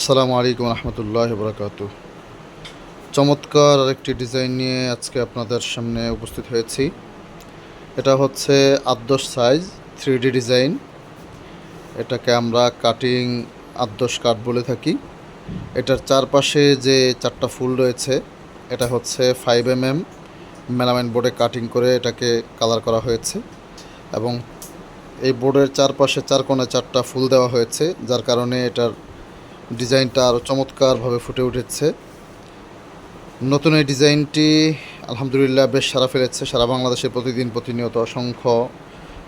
আসসালামু আলাইকুম রহমতুল্লাহ বরকাত চমৎকার আরেকটি ডিজাইন নিয়ে আজকে আপনাদের সামনে উপস্থিত হয়েছি। এটা হচ্ছে আদর্শ সাইজ থ্রি ডিজাইন। এটাকে আমরা কাটিং আদর্শ কাট বলে থাকি। এটার চারপাশে যে চারটা ফুল রয়েছে, এটা হচ্ছে ফাইভ এম এম মেলামাইন বোর্ডে কাটিং করে এটাকে কালার করা হয়েছে এবং এই বোর্ডের চারপাশে চার কোণে চারটা ফুল দেওয়া হয়েছে, যার কারণে এটার ডিজাইনটা আরও চমৎকারভাবে ফুটে উঠেছে। নতুন এই ডিজাইনটি আলহামদুলিল্লাহ বেশ সারা ফেলেছে। সারা বাংলাদেশে প্রতিদিন প্রতিনিয়ত অসংখ্য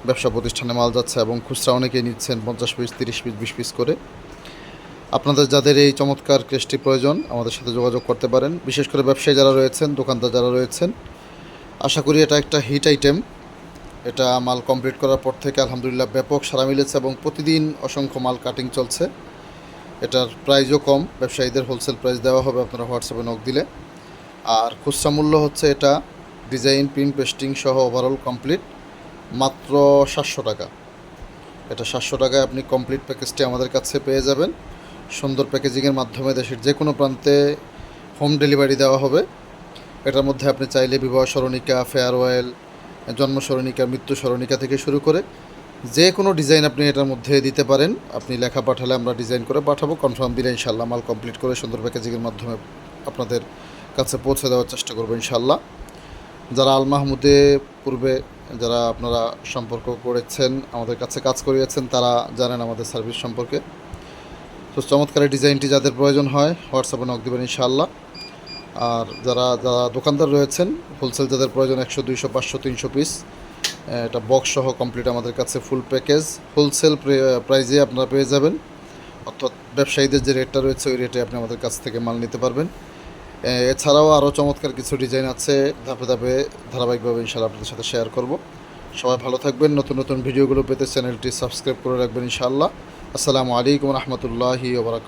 ব্যবসা প্রতিষ্ঠানে মাল যাচ্ছে এবং খুচরা অনেকেই নিচ্ছেন পঞ্চাশ পিস, তিরিশ পিস, বিশ পিস করে। আপনাদের যাদের এই চমৎকার কেসটি প্রয়োজন, আমাদের সাথে যোগাযোগ করতে পারেন। বিশেষ করে ব্যবসায়ী যারা রয়েছেন, দোকানদার যারা রয়েছেন, আশা করি এটা একটা হিট আইটেম। এটা মাল কমপ্লিট করার পর থেকে আলহামদুলিল্লাহ ব্যাপক সারা মিলেছে এবং প্রতিদিন অসংখ্য মাল কাটিং চলছে। এটার প্রাইসও কম, ব্যবসায়ীদের হোলসেল প্রাইস দেওয়া হবে, আপনারা হোয়াটসঅ্যাপে নক দিলে। আর খুচরা মূল্য হচ্ছে এটা ডিজাইন প্রিন্ট পেস্টিং সহ ওভারঅল কমপ্লিট মাত্র সাতশো টাকা। এটা সাতশো টাকায় আপনি কমপ্লিট প্যাকেজটি আমাদের কাছে পেয়ে যাবেন। সুন্দর প্যাকেজিংয়ের মাধ্যমে দেশের যে কোনো প্রান্তে হোম ডেলিভারি দেওয়া হবে। এটার মধ্যে আপনি চাইলে বিবাহ স্মরণিকা ফেয়ারওয়েল জন্ম স্মরণিকা মৃত্যু স্মরণিকা থেকে শুরু করে যে কোনো ডিজাইন আপনি এটার মধ্যে দিতে পারেন। আপনি লেখা পাঠালে আমরা ডিজাইন করে পাঠাবো, কনফার্ম দিলে ইনশাল্লাহ মাল কমপ্লিট করে সুন্দর প্যাকেজিংয়ের মাধ্যমে আপনাদের কাছে পৌঁছে দেওয়ার চেষ্টা করব ইনশাল্লাহ যারা আল মাহমুদে পূর্বে যারা আপনারা সম্পর্ক করেছেন, আমাদের কাছে কাজ করিয়েছেন, তারা জানেন আমাদের সার্ভিস সম্পর্কে। তো চমৎকার ডিজাইনটি যাদের প্রয়োজন হয়, হোয়াটসঅ্যাপে নক দেবেন ইনশাআল্লাহ। আর যারা যারা দোকানদার রয়েছেন হোলসেল যাদের প্রয়োজন একশো, দুইশো, পাঁচশো, তিনশো পিস এটা বক্স সহ কমপ্লিট আমাদের কাছে ফুল প্যাকেজ হোলসেল প্রাইজে আপনারা পেয়ে যাবেন। অর্থাৎ ব্যবসায়ীদের যে রেটটা রয়েছে, ওই রেটে আপনি আমাদের কাছ থেকে মাল নিতে পারবেন। এছাড়াও আরও চমৎকার কিছু ডিজাইন আছে, ধাপে ধাপে ধারাবাহিকভাবে ইনশাআল্লাহ আপনাদের সাথে শেয়ার করব। সবাই ভালো থাকবেন, নতুন নতুন ভিডিওগুলো পেতে চ্যানেলটি সাবস্ক্রাইব করে রাখবেন ইনশাআল্লাহ। আসসালামু আলাইকুম রহমতুল্লাহি ওবরাকাত